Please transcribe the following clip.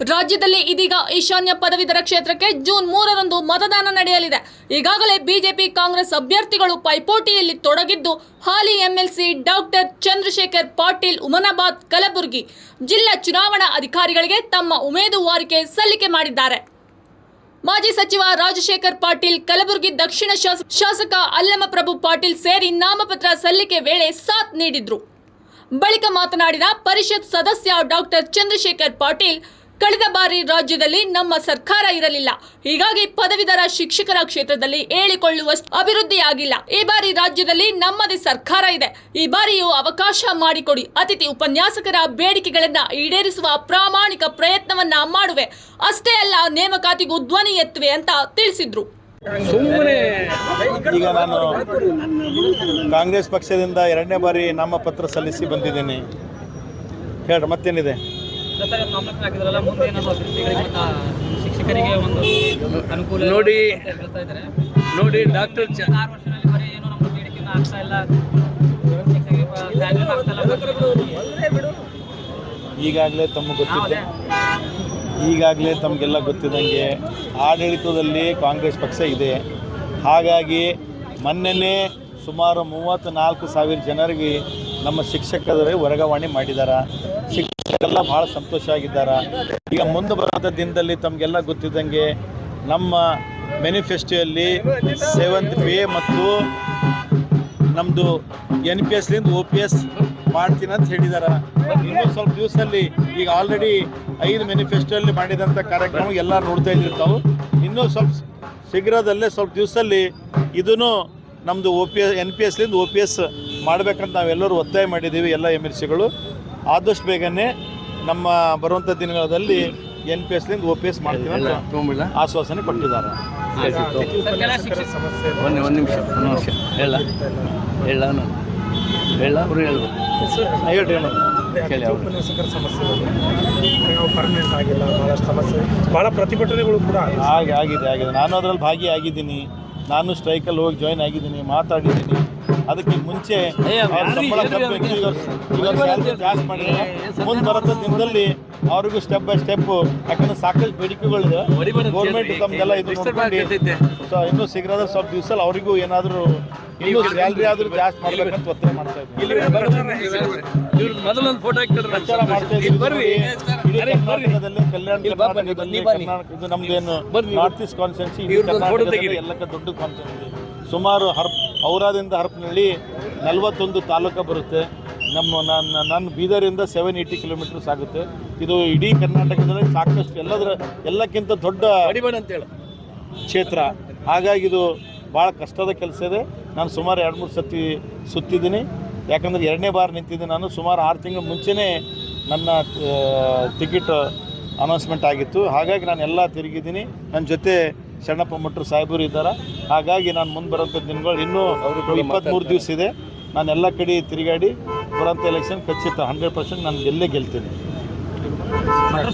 ರಾಜ್ಯದಲ್ಲಿ ಇದೀಗ ಈಶಾನ್ಯ ಪದವೀಧರ ಕ್ಷೇತ್ರಕ್ಕೆ ಜೂನ್ ಮೂರರಂದು ಮತದಾನ ನಡೆಯಲಿದೆ. ಈಗಾಗಲೇ ಬಿಜೆಪಿ ಕಾಂಗ್ರೆಸ್ ಅಭ್ಯರ್ಥಿಗಳು ಪೈಪೋಟಿಯಲ್ಲಿ ತೊಡಗಿದ್ದು, ಹಾಲಿ ಎಂಎಲ್ಸಿ ಡಾಕ್ಟರ್ ಚಂದ್ರಶೇಖರ್ ಪಾಟೀಲ್ ಉಮನಾಬಾದ್, ಕಲಬುರಗಿ ಜಿಲ್ಲಾ ಚುನಾವಣಾ ಅಧಿಕಾರಿಗಳಿಗೆ ತಮ್ಮ ಉಮೇದುವಾರಿಕೆ ಸಲ್ಲಿಕೆ ಮಾಡಿದ್ದಾರೆ. ಮಾಜಿ ಸಚಿವ ರಾಜಶೇಖರ್ ಪಾಟೀಲ್, ಕಲಬುರಗಿ ದಕ್ಷಿಣ ಶಾಸಕ ಅಲ್ಲಮಪ್ರಭು ಪಾಟೀಲ್ ಸೇರಿ ನಾಮಪತ್ರ ಸಲ್ಲಿಕೆ ವೇಳೆ ಸಾಥ್ ನೀಡಿದ್ರು. ಬಳಿಕ ಮಾತನಾಡಿದ ಪರಿಷತ್ ಸದಸ್ಯ ಡಾಕ್ಟರ್ ಚಂದ್ರಶೇಖರ್ ಪಾಟೀಲ್ ಕಳೆದ ಬಾರಿ ರಾಜ್ಯದಲ್ಲಿ ನಮ್ಮ ಸರ್ಕಾರ ಇರಲಿಲ್ಲ. ಹೀಗಾಗಿ ಪದವೀಧರ ಶಿಕ್ಷಕರ ಕ್ಷೇತ್ರದಲ್ಲಿ ಹೇಳಿಕೊಳ್ಳುವಷ್ಟು ಅಭಿವೃದ್ಧಿಯಾಗಿಲ್ಲ. ಈ ಬಾರಿ ರಾಜ್ಯದಲ್ಲಿ ನಮ್ಮದೇ ಸರ್ಕಾರ ಇದೆ. ಈ ಬಾರಿಯೂ ಅವಕಾಶ ಮಾಡಿಕೊಡಿ. ಅತಿಥಿ ಉಪನ್ಯಾಸಕರ ಬೇಡಿಕೆಗಳನ್ನ ಈಡೇರಿಸುವ ಪ್ರಾಮಾಣಿಕ ಪ್ರಯತ್ನವನ್ನ ಮಾಡುವೆ. ಅಷ್ಟೇ ಅಲ್ಲ ನೇಮಕಾತಿಗೂ ಧ್ವನಿ ಎತ್ತುವೆ ಅಂತ ತಿಳಿಸಿದ್ರು. ಸುಮ್ಮನೆ ಈಗ ನಾನು ಕಾಂಗ್ರೆಸ್ ಪಕ್ಷದಿಂದ ಎರಡನೇ ಬಾರಿ ನಾಮಪತ್ರ ಸಲ್ಲಿಸಿ ಬಂದಿದ್ದೀನಿ. ಹೇಳ್ರಿ ಮತ್ತೇನಿದೆ? ನೋಡಿ. ನೋಡಿ ಡಾಕ್ಟರ್ ಈಗಾಗಲೇ ತಮಗೆ ಗೊತ್ತಿದೆ ಈಗಾಗಲೇ ತಮಗೆಲ್ಲ ಗೊತ್ತಿದ್ದಂಗೆ ಆಡಳಿತದಲ್ಲಿ ಕಾಂಗ್ರೆಸ್ ಪಕ್ಷ ಇದೆ. ಹಾಗಾಗಿ ಮೊನ್ನೆನೇ ಸುಮಾರು ಮೂವತ್ತು ನಾಲ್ಕು ಸಾವಿರ ಜನರಿಗೆ ನಮ್ಮ ಶಿಕ್ಷಕರೇ ವರ್ಗಾವಣೆ ಮಾಡಿದ್ದಾರೆ ಶಿಕ್ಷಕರೆಲ್ಲ ಭಾಳ ಸಂತೋಷ ಆಗಿದ್ದಾರೆ? ಈಗ ಮುಂದೆ ಬರುವಂಥ ದಿನದಲ್ಲಿ ತಮಗೆಲ್ಲ ಗೊತ್ತಿದ್ದಂಗೆ ನಮ್ಮ ಮ್ಯಾನಿಫೆಸ್ಟೋಯಲ್ಲಿ ಸೆವೆಂತ್ ಪೇ ಮತ್ತು ನಮ್ಮದು ಎನ್ ಪಿ ಎಸ್ಲಿಂದ ಓ ಪಿ ಎಸ್ ಮಾಡ್ತೀನಿ ಅಂತ ಹೇಳಿದಾರ. ಇನ್ನೂ ಸ್ವಲ್ಪ ದಿವಸದಲ್ಲಿ ಈಗ ಆಲ್ರೆಡಿ ಐದು ಮ್ಯಾನಿಫೆಸ್ಟೋಲ್ಲಿ ಮಾಡಿದಂಥ ಕಾರ್ಯಕ್ರಮ ಎಲ್ಲ ನೋಡ್ತಾ ಇದ್ದಿರ್ತಾವೆ. ಇನ್ನೂ ಸ್ವಲ್ಪ ಶೀಘ್ರದಲ್ಲೇ ಸ್ವಲ್ಪ ದಿವಸದಲ್ಲಿ ಇದೂ ನಮ್ಮದು O P S N P ಎಸ್ಲಿಂದ O P S ಮಾಡ್ಬೇಕಂತ ನಾವೆಲ್ಲರೂ ಒತ್ತಾಯ ಮಾಡಿದ್ದೀವಿ ಎಲ್ಲ ಎಂ ಎಲ್ ಸಿಗಳು ಆದಷ್ಟು ಬೇಗನೆ ನಮ್ಮ ಬರುವಂಥ ದಿನಗಳಲ್ಲಿ ಎನ್ ಪಿ ಎಸ್ಲಿಂದ ಓ ಪಿ ಎಸ್ ಮಾಡ್ತೀವಿ ಅಂತ ಆಶ್ವಾಸನೆ ಕೊಟ್ಟಿದ್ದಾರೆ. ಒಂದು ಒಂದು ನಿಮಿಷ ಒಂದು ನಿಮಿಷ. ಹೇಳ. ಹೇಳ ನಾನು ಹೇಳ ಅವರು ಹೇಳ್ಬೇಕು. ಹೇಳ್ರಿ ಅವ್ರು. ಉಪನ್ಯಾಸಕರ ಸಮಸ್ಯೆ ಪರ್ಮನೆಂಟ್ ಆಗಿಲ್ಲ ಭಾಳಷ್ಟು ಸಮಸ್ಯೆ ಭಾಳ ಪ್ರತಿಭಟನೆಗಳು ಕೂಡ ಆಗಿದೆ ಆಗಿದೆ. ನಾನು ಅದರಲ್ಲಿ ಭಾಗಿಯಾಗಿದ್ದೀನಿ. ನಾನು ಸ್ಟ್ರೈಕಲ್ಲಿ ಹೋಗಿ ಜಾಯ್ನ್ ಆಗಿದ್ದೀನಿ ಮಾತಾಡಿದ್ದೀನಿ. ಅದಕ್ಕೆ ಮುಂಚೆ ಸಂಬಳ ಕಟ್ಟಬೇಕು ಈಗ ಜಾಸ್ತಿ ಮಾಡಿದ್ರೆ ಮುಂದೆ ಬರೋ ದಿನದಲ್ಲಿ ಅವ್ರಿಗೂ ಸ್ಟೆಪ್ ಬೈ ಸ್ಟೆಪ್ ಯಾಕಂದ್ರೆ ಸಾಕಷ್ಟು ಬೇಡಿಕೆಗಳು ಗೌರ್ಮೆಂಟ್ ತಮ್ದೆಲ್ಲ ಇದು ಇನ್ನೂ ಶೀಘ್ರದ ಸ್ವಲ್ಪ ದಿವಸ ಅವರಿಗೂ ಏನಾದರೂ ಇನ್ನೂ ಸ್ಯಾಲ್ರಿ ಆದರೂ ಜಾಸ್ತಿ ಮಾಡ್ಬೇಕಂತ ಒತ್ತಾಯ ಮಾಡ್ತಾ ಇದ್ದೀವಿ ಮೊದಲೊಂದು ಫೋಟೋ ಪ್ರಚಾರ ಮಾಡ್ತಾ ಇದ್ದೀವಿ. ಬರ್ರಿ. ಕಲ್ಯಾಣ ಕರ್ನಾಟಕದಲ್ಲಿ. ಕರ್ನಾಟಕ ಇದು ನಮ್ದೇನು ಏನು ನಾರ್ತ್ ಈಸ್ಟ್ ಕಾನ್ಸ್ಟೆನ್ಸಿ ಎಲ್ಲಕ್ಕ ದೊಡ್ಡ ಕಾನ್ಸ್ಟೆನ್ಸಿ ಸುಮಾರು ಹರ್ಪ್ ಔರಾದಿಂದ ಹರಪನಹಳ್ಳಿ ನಲವತ್ತೊಂದು ತಾಲೂಕು ಬರುತ್ತೆ. ನಮ್ಮ ನನ್ನ ನನ್ನ ಬೀದರಿಂದ ಸೆವೆನ್ ಏಯ್ಟಿ ಕಿಲೋಮೀಟರ್ಸ್ ಆಗುತ್ತೆ. ಇದು ಇಡೀ ಕರ್ನಾಟಕದಲ್ಲಿ ಸಾಕಷ್ಟು ಎಲ್ಲದರ ಎಲ್ಲಕ್ಕಿಂತ ದೊಡ್ಡ ಹೊಡಿಬೇಡ ಅಂತ ಹೇಳು. ಕ್ಷೇತ್ರ. ಹಾಗಾಗಿ ಇದು ಭಾಳ ಕಷ್ಟದ ಕೆಲಸ ಇದೆ. ನಾನು ಸುಮಾರು ಎರಡು ಮೂರು ಸತಿ ಸುತ್ತಿದ್ದೀನಿ. ಯಾಕಂದರೆ ಎರಡನೇ ಬಾರಿ ನಿಂತಿದ್ದೆ ನಾನು. ಸುಮಾರು ಆರು ತಿಂಗಳ ಮುಂಚೆನೇ ನನ್ನ ಟಿಕೆಟ್ ಅನೌನ್ಸ್ಮೆಂಟ್ ಆಗಿತ್ತು. ಹಾಗಾಗಿ ನಾನು ಎಲ್ಲ ತಿರುಗಿದ್ದೀನಿ. ನನ್ನ ಜೊತೆ ಚನ್ನಪ್ಪ ಮಟ್ಟರು ಸಾಹೇಬರು ಇದ್ದಾರೆ. ಹಾಗಾಗಿ ನಾನು ಮುಂದೆ ಬರೋಂಥ ದಿನಗಳು ಇನ್ನೂ ಇಪ್ಪತ್ತ್ಮೂರು ದಿವಸ ಇದೆ. ನಾನು ಎಲ್ಲ ಕಡೆ ತಿರುಗಾಡಿ ಬರೋಂಥ ಎಲೆಕ್ಷನ್ ಖಚಿತ ಹಂಡ್ರೆಡ್ ಪರ್ಸೆಂಟ್ ನಾನು ಗೆಲ್ಲೇ ಗೆಲ್ತೀನಿ.